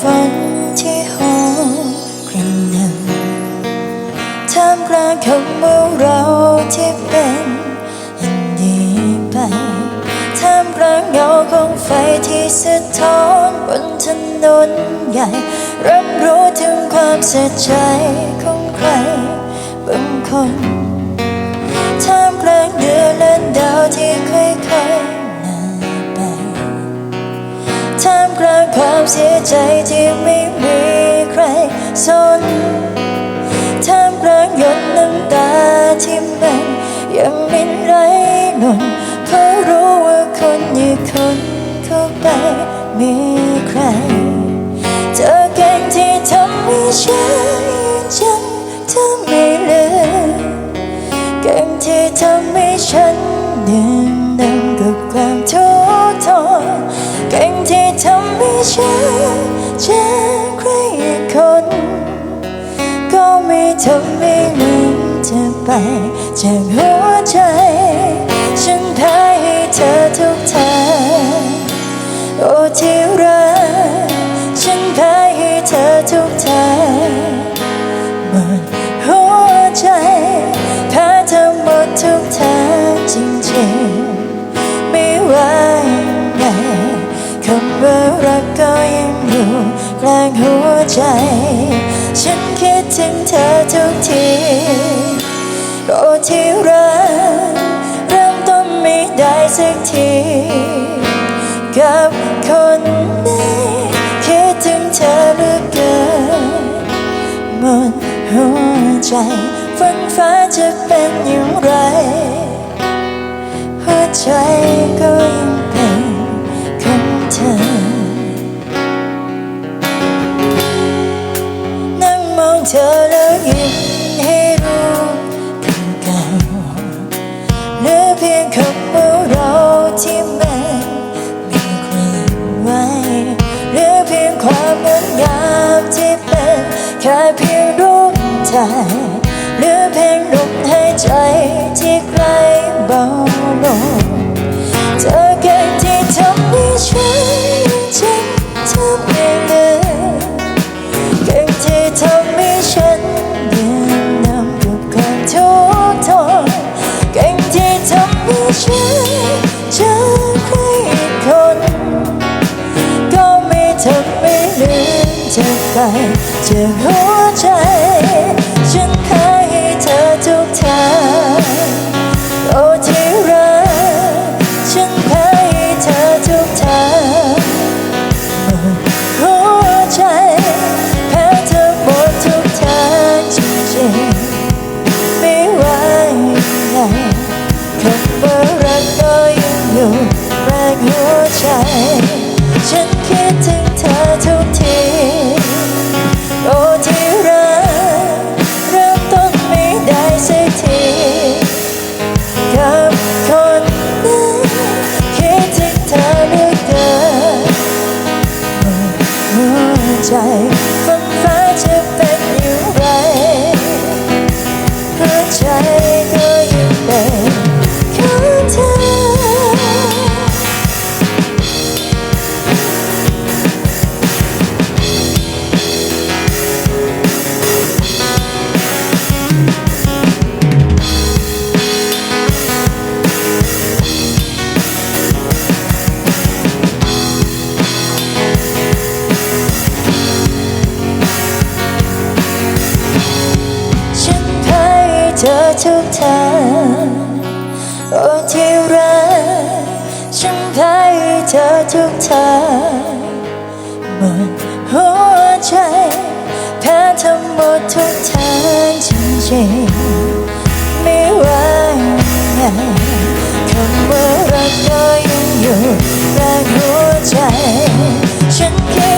ฝันที่หอครั้งนั้นท่ามกลางคำว่าเราที่เป็นอย่างนี้ไปท่ามกลางเงาของไฟที่สะท้อนบนถนนใหญ่รับรู้ถึงความเสียใจของใครบางคน ความเสียใจที่ไม่มีใครสนท่ามกลางหยดน้ำตาที่มันยังไม่ไหลหล่นเพราะรู้ว่าคนอย่างคนเข้าไปมีใคร เธอเก่งที่ทำให้ฉันจำเธอไม่ลืมเก่งที่ทำให้ฉันดื่มด่ ฉันเจอใครอีกคน ก็ไม่ทำให้ลืมเธอไปจากหัวใจ ฉันแพ้ ลางหัวใจ ฉันคิดถึงเธอทุกทีโอ้ที่รักเริ่มต้นไม่ได้สักที กับคนนี้คิดถึงเธอเหลือเกินหมดหัวใจฝันฟ้าจะเป็นอย่างไร หัวใจก็ยังเป็นของเธอ เธอแล้วยิ้มให้รู้คำเก่าเหลือเพียงคำว่าเราที่มันมีความไว้เหลือเพียงความงดงามที่เป็นแค่เพียงรูปถ่ายเหลือเพียงลมหายใจที่ใกล้เบาลง มเธอไปจากหัวใจ ฉันให้เธอทุกทางโอ้ที่รักฉันให้เธอทุกทางหัวใจแพ้เธอหมดทุกทางจริงๆไม่ว่ายังไงคำว่ารักก็ยังอยู่แรกหัวใจ ว ทุกทางจริงๆไม่ว่ายังไงคำว่ารักก็ยังอยู่แรงหัวใจ ฉันคิด